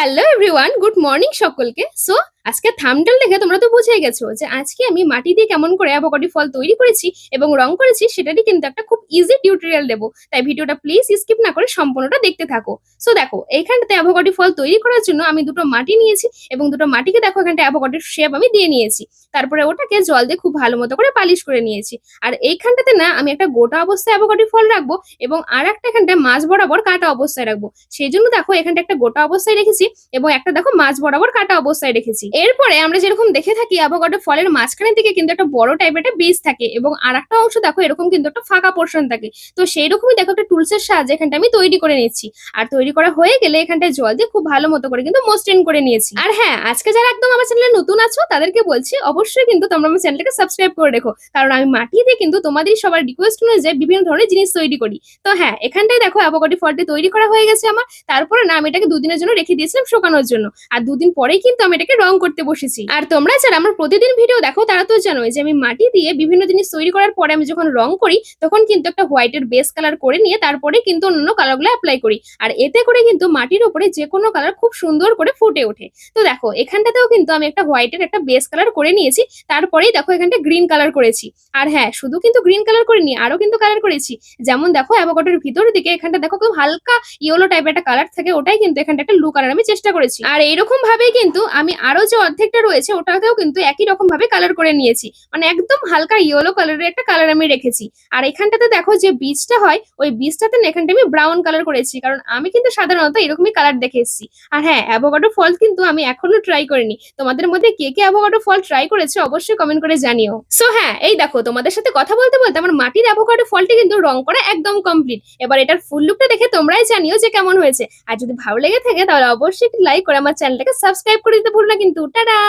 Hello everyone good morning সকলকে। So আজকে থামডেল দেখে তোমরা তো বুঝে গেছো যে আজকে আমি মাটি দিয়ে কেমন করে অ্যাভোকাডো ফল তৈরি করেছি এবং রং করেছি সেটারই কিন্তু একটা খুব ইজি টিউটোরিয়াল দেবো। তাই ভিডিওটা প্লিজ স্কিপ না করে সম্পূর্ণটা দেখতে থাকো। সো দেখো, এইখানটাতে অ্যাভোকাডো ফল তৈরি করার জন্য আমি দুটো মাটি নিয়েছি এবং দুটো মাটিকে দেখো এখানটা অ্যাভোকাডোর শেপ আমি দিয়ে নিয়েছি। তারপরে ওটাকে জল দিয়ে খুব ভালো মতো করে পালিশ করে নিয়েছি। আর এইখানটাতে না, আমি একটা গোটা অবস্থায় অ্যাভোকাডো ফল রাখব এবং আর একটা এখানটায় মাছ বরাবর কাটা অবস্থায় রাখব। সেই জন্য দেখো এখানটা একটা গোটা অবস্থায় রেখেছি এবং একটা দেখো মাছ বরাবর কাটা অবস্থায় রেখেছি। এরপরে আমরা যেরকম দেখে থাকি অ্যাভোকাডো ফলের মাঝখানের দিকে কিন্তু একটা বড় টাইপের একটা বীজ থাকে এবং আর একটা অংশ দেখো এরকম কিন্তু একটা ফাঁকা পোর্শন থাকে। তো সেই রকমই দেখো একটা টুলসের সাহায্যে এখানটা আমি তৈরি করে নিচ্ছি আর তৈরি করা হয়ে গেলে এখানটায় জল দিয়ে খুব ভালো মতো করে কিন্তু মসৃণ করে নিয়েছি। আর হ্যাঁ আজকে যারা একদম আমার চ্যানেলে নতুন আছো, তাদেরকে বলছি অবশ্যই কিন্তু তোমরা আমার চ্যানেলটাকে সাবস্ক্রাইব করে রেখো। কারণ আমি মাটি দিয়ে কিন্তু তোমাদের সবার রিকোয়েস্ট অনুযায়ী বিভিন্ন ধরনের জিনিস তৈরি করি। তো হ্যাঁ এখানটায় দেখো অ্যাভোকাডো ফলটি তৈরি করা হয়ে গেছে আমার। তারপরে না আমি এটাকে দুদিনের জন্য রেখে দিয়েছিলাম শুকানোর জন্য। আর দুদিন পরেই কিন্তু আমি এটাকে রং করতে বসেছি। আর তোমরা যারা আমার প্রতিদিন ভিডিও দেখো, তারা তো জানোই যে আমি মাটি দিয়ে বিভিন্ন জিনিস তৈরি করার পরে আমি যখন রং করি, তখন কিন্তু একটা হোয়াইটের বেস কালার করে নিয়ে তারপরে কিন্তু অন্যান্য কালারগুলো অ্যাপ্লাই করি। আর এতে করে কিন্তু মাটির উপরে যে কোনো কালার খুব সুন্দর করে ফুটে ওঠে। তো দেখো, এখানটাতেও কিন্তু আমি একটা হোয়াইটের একটা বেস কালার করে নিয়েছি, তারপরেই দেখো এখানটা গ্রিন কালার করেছি। আর হ্যাঁ শুধু কিন্তু গ্রিন কালার করে করিনি, আরও কিন্তু কালার করেছি। যেমন দেখো অ্যাভোকাডোর ভিতর দিকে এখানটা দেখো খুব হালকা ইয়েলো টাইপের একটা কালার থাকে, ওটাই কিন্তু এখানটা একটা ব্লু কালার আমি চেষ্টা করেছি। আর এইরকম ভাবেই কিন্তু আমি আরও যে অর্ধেকটা রয়েছে, ওটাকেও কিন্তু একই রকম ভাবে কালার করে নিয়েছি। মানে একদম হালকা ইয়েলো কালারের একটা কালার আমি রেখেছি। আর এখানটাতে দেখো যে বীজটা হয়, ওই বীজটাতে এখানটা আমি ব্রাউন কালার করেছি, কারণ আমি কিন্তু সাধারণত এরকমই কালার দেখে এসেছি। আর হ্যাঁ অ্যাভোকাডো ফল কিন্তু আমি এখনও ট্রাই করিনি। তোমাদের মধ্যে কে কে অ্যাভোকাডো ফল ট্রাই করেছে অবশ্যই কমেন্ট করে জানিও। সো হ্যাঁ এই দেখো, তোমাদের সাথে কথা বলতে বলতে আমার মাটির অ্যাভোকাডো ফলটি কিন্তু রং করা একদম কমপ্লিট এবার এটার ফুল লুকটা দেখে তোমরাই জানিও যে কেমন হয়েছে। আর যদি ভালো লেগে থাকে, তাহলে অবশ্যই লাইক করে আমার চ্যানেলটাকে সাবস্ক্রাইব করে দিতে ভুলো না কিন্তু টাটা।